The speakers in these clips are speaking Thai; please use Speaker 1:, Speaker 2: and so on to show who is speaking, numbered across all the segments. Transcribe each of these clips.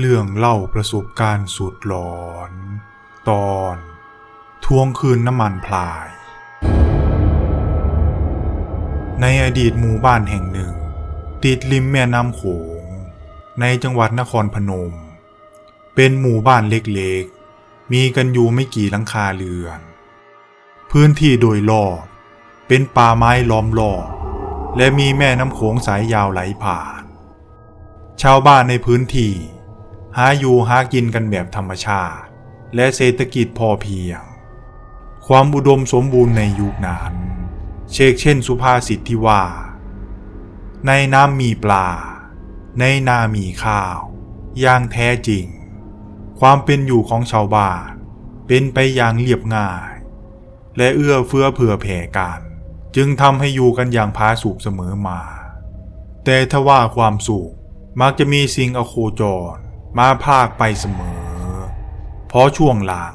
Speaker 1: เรื่องเล่าประสบการณ์สุดหลอน ตอนทวงคืนน้ำมันพลาย ในอดีตหมู่บ้านแห่งหนึ่ง ติดริมแม่น้ำโขง ในจังหวัดนครพนม เป็นหมู่บ้านเล็กๆ มีกันอยู่ไม่กี่หลังคาเรือน พื้นที่โดยรอบเป็นป่าไม้ล้อมรอบและมีแม่น้ำโขงสายยาวไหลผ่าน ชาวบ้านในพื้นที่ หาอยู่หากินกันแบบธรรมชาติ และเศรษฐกิจพอเพียง ความอุดมสมบูรณ์ในยุคนั้น เชกเช่นสุภาษิตที่ว่า ในน้ำมีปลา ในนามีข้าว อย่างแท้จริง ความเป็นอยู่ของชาวบ้านเป็นไปอย่างเรียบง่าย และเอื้อเฟื้อเผื่อแผ่กัน จึงทำให้อยู่กันอย่างพาสุขเสมอมา แต่ถ้าว่าความสุขมักจะมีสิ่งอโคจร มาพากไปเสมอ เพราะช่วงหลัง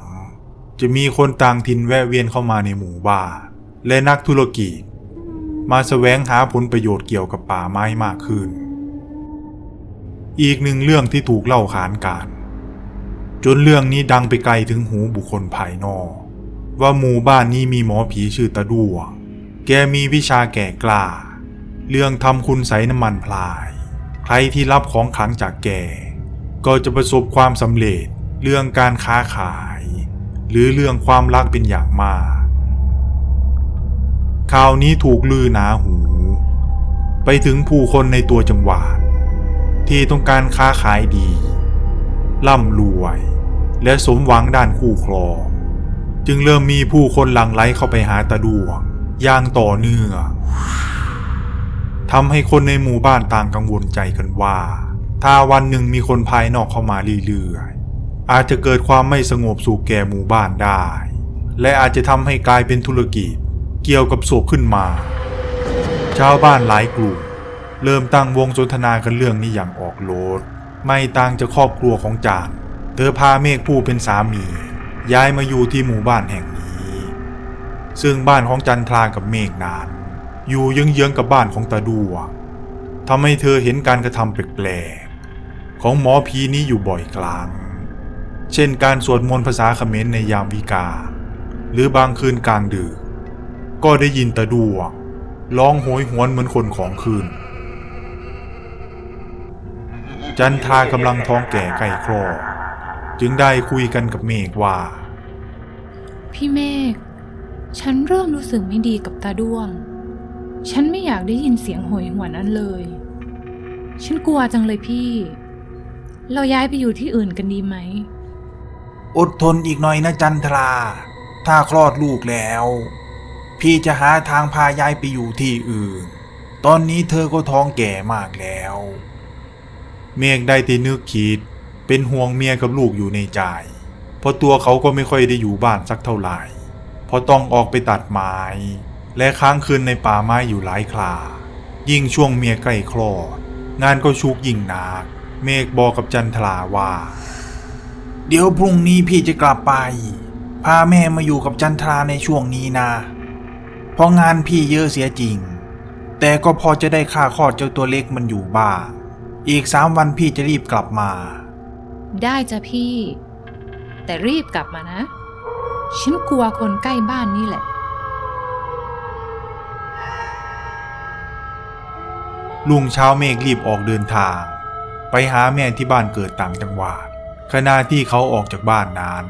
Speaker 1: จะมีคนต่างถิ่นแวะเวียนเข้ามาในหมู่บ้านและนักธุรกิจ มาแสวงหาผลประโยชน์เกี่ยวกับป่าไม้มากขึ้น อีกหนึ่งเรื่องที่ถูกเล่าขานกัน จนเรื่องนี้ดังไปไกลถึงหูบุคคลภายนอก ว่าหมู่บ้านนี้มีหมอผีชื่อตาดวง แกมีวิชาแก่กล้า เรื่องทำคุณใสน้ำมันพลาย ใครที่รับของขลังจากแก ก็จะประสบความสำเร็จเรื่องการค้าขาย หรือเรื่องความรักเป็นอย่างมาก ข่าวนี้ถูกลือหนาหู ไปถึงผู้คนในตัวจังหวัดที่ต้องการค้าขายดี ร่ำรวย และสมหวังด้านคู่ครอง จึงเริ่มมีผู้คนหลั่งไหลเข้าไปหาตาดวงอย่างต่อเนื่องทำให้คนในหมู่บ้านต่างกังวลใจกันว่า ถ้าวันหนึ่งมีคนภายนอกเข้ามาเรื่อยๆ อาจจะเกิดความไม่สงบสุขแก่หมู่บ้านได้ และอาจจะทำให้กลายเป็นธุรกิจ เกี่ยวกับศพขึ้นมา ชาวบ้านหลายกลุ่ม เริ่มตั้งวงสนทนากันเรื่องนี้อย่างออกโลด ไม่ต่างจากครอบครัวของจาน เธอพาเมฆผู้เป็นสามี ย้ายมาอยู่ที่หมู่บ้านแห่งนี้ ซึ่งบ้านของจันทรากับเมฆนานอยู่เยื้องๆกับบ้านของตาดวงทำให้เธอเห็นการกระทำแปลก ของหมอผีนี้อยู่บ่อยครั้งเช่นการสวดมนต์ภาษาเขมรในยามวิกา หรือบางคืนกลางดึกก็ได้ยินตาดวงร้องโหยหวนเหมือนคนของคืน จันทากำลังท้องแก่ใกล้คลอจึงได้คุยกันกับเมฆว่า
Speaker 2: พี่เมฆฉันเริ่มรู้สึกไม่ดีกับตาด้วง ฉันไม่อยากได้ยินเสียงโหยหวนนั้นเลย ฉันกลัวจังเลยพี่ เราย้ายไปอยู่ที่อื่นกันดีไหม
Speaker 3: อดทนอีกหน่อยนะจันทรา ถ้าคลอดลูกแล้ว พี่จะหาทางพายายไปอยู่ที่อื่น ตอนนี้เธอก็ท้องแก่มากแล้ว
Speaker 1: เมฆได้แต่นึกคิด เป็นห่วงเมียกับลูกอยู่ในใจ เพราะตัวเขาก็ไม่ค่อยได้อยู่บ้านสักเท่าไหร่ เพราะต้องออกไปตัดไม้ และค้างคืนในป่าไม้อยู่หลายครา ยิ่งช่วงเมียใกล้คลอด งานก็ชุกยิ่งหนัก เมฆบอกกับจันทราว่า
Speaker 3: เดี๋ยวพรุ่งนี้พี่จะกลับไป พาแม่มาอยู่กับจันทราในช่วงนี้นะ เพราะงานพี่เยอะเสียจริง แต่ก็พอจะได้ค่าคลอดเจ้าตัวเล็กมันอยู่บ้างอีกสามวันพี่จะรีบกลับมา
Speaker 2: ได้จ้ะพี่ แต่รีบกลับมานะ ฉันกลัวคนใกล้บ้านนี่แหละ
Speaker 1: ลุงเช้าเมฆรีบออกเดินทาง ไปหาแม่ที่บ้านเกิดต่างจังหวัดขณะที่เขาออกจากบ้านนั้น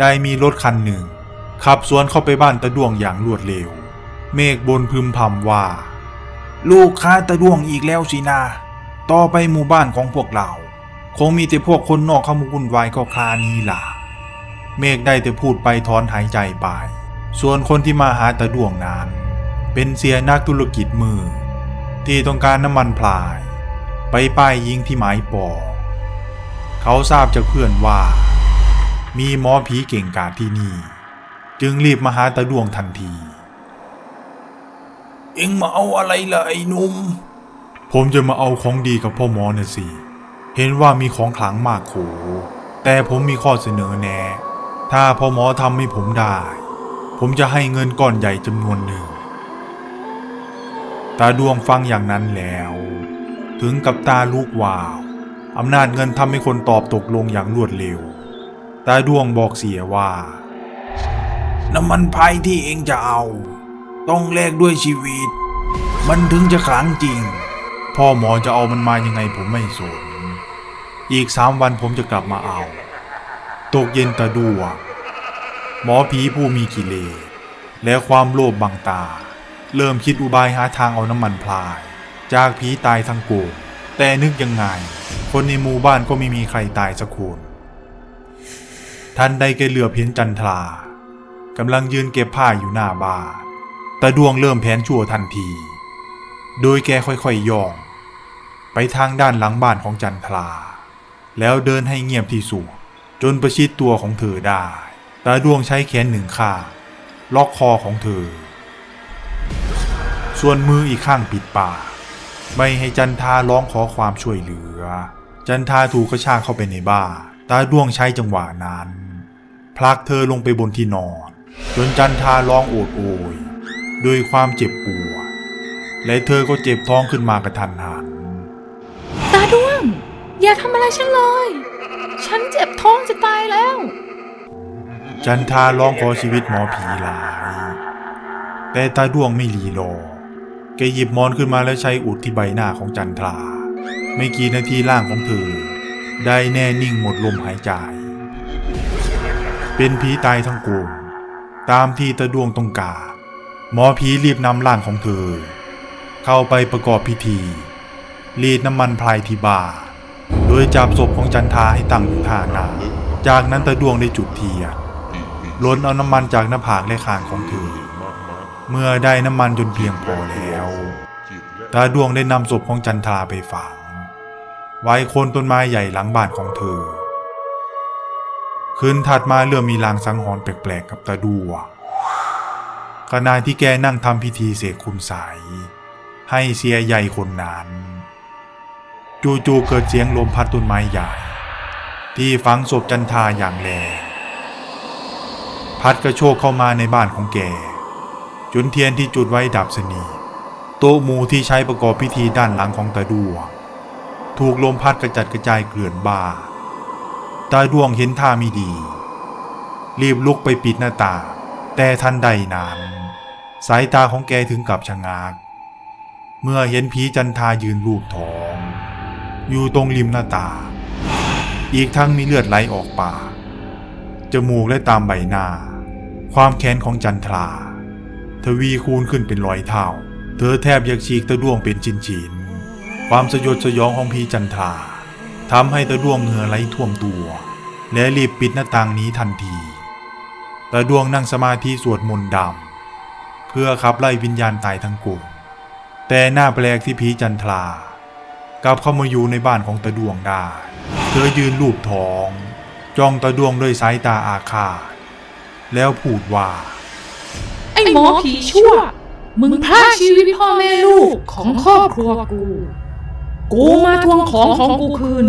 Speaker 1: ได้มีรถคันหนึ่ง ขับสวนเข้าไปบ้านตะดวงอย่างรวดเร็ว เมฆบนพึมพำว่า
Speaker 3: ลูกค้าตะด้วงอีกแล้วสินะต่อไปหมู่บ้านของพวกเรา คงมีแต่พวกคนนอกเข้ามาวุ่นวายก็คลานี้ล่ะ
Speaker 1: เมฆได้แต่พูดไปถอนหายใจไป ส่วนคนที่มาหาตะดวงนั้น เป็นเสียนักธุรกิจมือ ที่ต้องการน้ำมันพลาย ไปป้ายยิงที่หมายปอกเขาทราบจากเพื่อนว่า มีหมอผีเก่งกาจที่นี่ จึงรีบมาหาตะดวงทันที
Speaker 3: เอ็งมาเอาอะไรล่ะไอ้หนุ่ม
Speaker 1: ผมจะมาเอาของดีกับพ่อหมอน่ะสิ เห็นว่ามีของขลังมากโข แต่ผมมีข้อเสนอแนะ ถ้าพ่อหมอทำให้ผมได้ ผมจะให้เงินก้อนใหญ่จำนวนหนึ่งตาดวงฟังอย่างนั้นแล้ว ถึงกับตาลูกวาว อำนาจเงินทำให้คนตอบตกลงอย่างรวดเร็ว ตาดวงบอกเสียว่า
Speaker 3: น้ำมันพายที่เองจะเอา ต้องแลกด้วยชีวิต มันถึงจะขลังจริง
Speaker 1: พ่อหมอจะเอามันมายังไงผมไม่สน อีกสามวันผมจะกลับมาเอา ตกเย็นตาดวงหมอผีผู้มีกิเลสและความโลภบังตา เริ่มคิดอุบายหาทางเอาน้ำมันพลาย จากผีตายทั้งกงแต่นึกยังไง คนในหมู่บ้านก็ไม่มีใครตายสักคนทันใดแกเหลือบเห็นจันทรากำลังยืนเก็บผ้าอยู่หน้าบ้านตาดวงเริ่มแผนชั่วทันที โดยแกค่อยๆย่อง ไปทางด้านหลังบ้านของจันทรา แล้วเดินให้เงียบที่สุดจนประชิดตัวของเธอได้ ตาดวงใช้แขนหนึ่งข้างล็อกคอของเธอ ส่วนมืออีกข้างปิดปาก ไม่ให้จันทราร้องขอความช่วยเหลือ จันทราถูกกระชากเข้าไปในบ้านตาดวงใช้จังหวะนั้นพลักเธอลงไปบนที่นอน จนจันทราร้องโอดโอยด้วยความเจ็บปวดและเธอก็เจ็บท้องขึ้นมากระทันหัน
Speaker 2: ตาดวง อย่าทำอะไรฉันเลย ฉันเจ็บท้องจะตายแล้ว
Speaker 1: จันทาร้องขอชีวิตหมอผีหลาย แต่ตาดวงไม่รีรอ แกหยิบมอนขึ้นมาแล้วใช้อุดที่ใบหน้าของจันทรา ไม่กี่นาทีร่างของเธอ ได้แน่นิ่งหมดลมหายใจ เป็นผีตายทั้งกลมตามที่ตาดวงต้องการหมอผีรีบนำร่างของเธอ เข้าไปประกอบพิธี รีดน้ำมันพลายที่บาโดยจับศพของจันทาให้ตั้งอยู่ท่านา จากนั้นตาดวงได้จุดเทียนล้นเอาน้ำมันจากหน้าผากและคางของเธอ เมื่อได้น้ำมันจนเพียงพอแล้ว ตาดวงได้นำศพของจันทราไปฝัง ไว้โคนต้นไม้ใหญ่หลังบ้านของเธอ คืนถัดมาเริ่มมีลางสังหรณ์แปลกๆกับตาดวงขณะที่แกนั่งทำพิธีเสกคุณใสยให้เสียใหญ่คนนั้น จู่ๆเกิดเสียงลมพัดต้นไม้ใหญ่ ที่ฝังศพจันทาอย่างแรงพัดกระโชกเข้ามาในบ้านของแก จนเทียนที่จุดไว้ดับสนิทโต๊ะหมูที่ใช้ประกอบพิธีด้านหลังของตาดวง ถูกลมพัดกระจัดกระจายเกลื่อนบ้าตาดวงเห็นท่าไม่ดี รีบลุกไปปิดหน้าตา แต่ทันใดนั้นสายตาของแกถึงกับชะงักเมื่อเห็นผีจันทายืนรูปท้อง อยู่ตรงริมหน้าตา อีกทั้งมีเลือดไหลออกปากจมูกและตามใบหน้า ความแค้นของจันทรา ทวีคูณขึ้นเป็นร้อยเท่า เธอแทบอยากฉีกตะด้วงเป็นชิ้นๆความสยดสยองของพีจันทราทำให้ตะด้วงเหงื่อไหลท่วมตัว และรีบปิดหน้าต่างนี้ทันทีตะด้วงนั่งสมาธิสวดมนต์ดำเพื่อขับไล่วิญญาณตายทั้งกลุ่มแต่หน้าแปลกที่ผีจันทรากลับเข้ามาอยู่ในบ้านของตะดวงได้ เธอยืนลูบท้อง จ้องตะดวงด้วยสายตาอาฆาตแล้วพูดว่า
Speaker 2: อ้หมอผีชั่ว มึงพรากชีวิตพ่อแม่ลูกของครอบครัวกู กูมาทวงของของกูคืน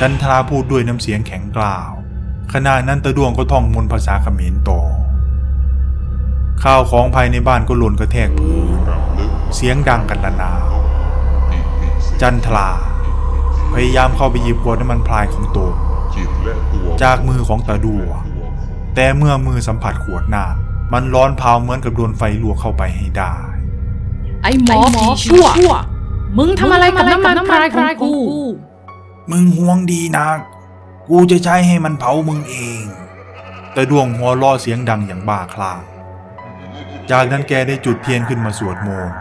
Speaker 1: จันทราพูดด้วยน้ำเสียงแข็งกร้าว ขณะนั้นตะดวงก็ท่องมนต์ภาษาเขมรต่อ ข้าวของภายในบ้านก็หล่นกระแทกพื้น เสียงดังกันละนาวจันทราพยายามเข้าไปหยิบขวดน้ำมันพลายของตนจากมือของตาดัวแต่เมื่อมือสัมผัสขวดน้ำ มันร้อนเผาเหมือนกับโดนไฟลวกเข้าไปให้ได้
Speaker 2: ไอ้หมอผีชั่ว มึงทำอะไรกับน้ำมันพรายของกู
Speaker 3: มึงห่วงดีนัก กูจะใช้ให้มันเผามึงเอง
Speaker 1: ตาดวงหัวล้อเสียงดังอย่างบ้าคลั่งจากนั้นแกได้จุดเทียนขึ้นมาสวดมนต์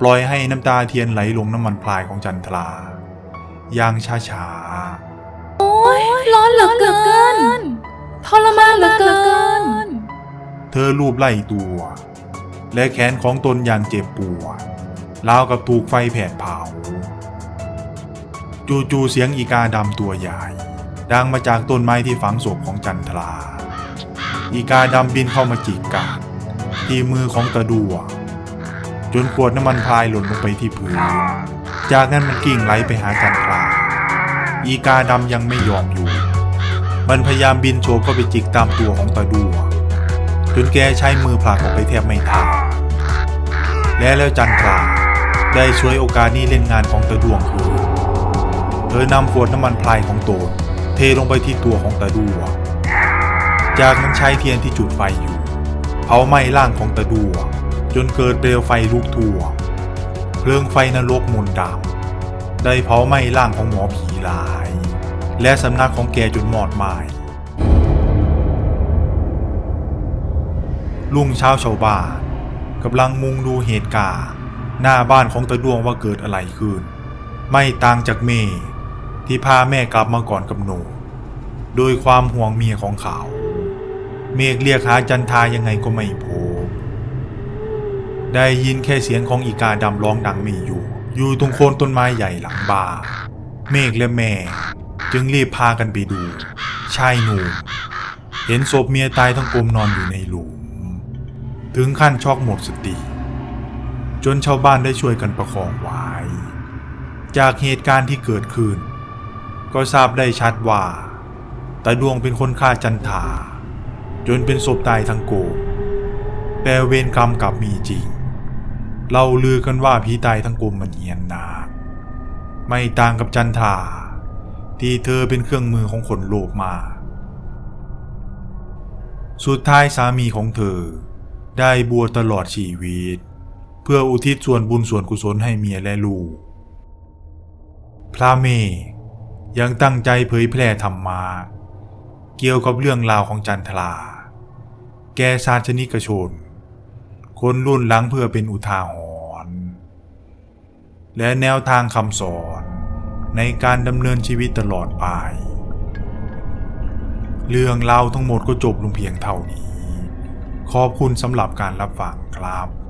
Speaker 1: ปล่อยให้น้ำตาเทียนไหลลงน้ำมันพลายของจันทราอย่างช้า
Speaker 2: ร้อนเหลือเกินทรมานเหลือเกิน
Speaker 1: ๆ เธอลูบไล่ตัว และแขนของตนอย่างเจ็บปวดราวกับถูกไฟแผดเผา จู่ๆเสียงอีกาดำตัวใหญ่ ดังมาจากต้นไม้ที่ฝังศพของจันทรา อีกาดำบินเข้ามาจิกกัดที่มือของตะดัว จนขวดน้ำมันพายหล่นลงไปที่พื้น จากนั้นมันกิ่งไหลไปหาจันทรา อีกาดำยังไม่ยอมอยู่ มันพยายามบินโฉบเข้าไปจิกตามตัวของตะดัว จนแกใช้มือผลักออกไปแทบไม่ทันและแล้วจันทราได้ช่วยโอกาสนี้เล่นงานของตะดวงคืนธอนำขวดน้ำมันพลายของตนเทลงไปที่ตัวของตาดัวจากนั้นใช้เทียนที่จุดไฟอยู่เผาไหม้ร่างของตาดัวจนเกิดเปลวไฟลุกทั่วเพลิงไฟนรกมนต์ดำได้เผาไหม้ร่างของหมอผีหลาย และสำนักของแกจนหมอดไหม้ ลุงเช้าชาวบ้านกำลังมุงดูเหตุการณ์หน้าบ้านของตาดวงว่าเกิดอะไรขึ้น ไม่ต่างจากเมย์ที่พาแม่กลับมาก่อนกำหนดโดยความห่วงเมียของเขา เมฆเรียกหาจันทายังไงก็ไม่พบได้ยินแค่เสียงของอีกาดำร้องดังไม่อยู่ อยู่ตรงโคนต้นไม้ใหญ่หลังบ้านเมฆและแม่ จึงรีบพากันไปดู ชายหนุ่มเห็นศพเมียตายทั้งกลมนอนอยู่ในหลุม ถึงขั้นช็อกหมดสติ จนชาวบ้านได้ช่วยกันประคองไว้ จากเหตุการณ์ที่เกิดขึ้น ก็ทราบได้ชัดว่าตาดวงเป็นคนฆ่าจันทาจนเป็นศพตายทั้งโกมแต่เวรกรรมกลับมีจริง เราลือกันว่าผีตายทั้งกลมมันเหียนนาไม่ต่างกับจันทาที่เธอเป็นเครื่องมือของคนโลภมา สุดท้ายสามีของเธอ ได้บัวตลอดชีวิต เพื่ออุทิศส่วนบุญส่วนกุศลให้เมียและลูก พระเมยังตั้งใจเผยแพร่ธรรมะเกี่ยวกับเรื่องราวของจันทรา แกศาสนิกชน คนรุ่นหลังเพื่อเป็นอุทาหรณ์และแนวทางคำสอนในการดำเนินชีวิตตลอดไป เรื่องราวทั้งหมดก็จบลงเพียงเท่านี้ ขอบคุณสำหรับการรับฟังครับ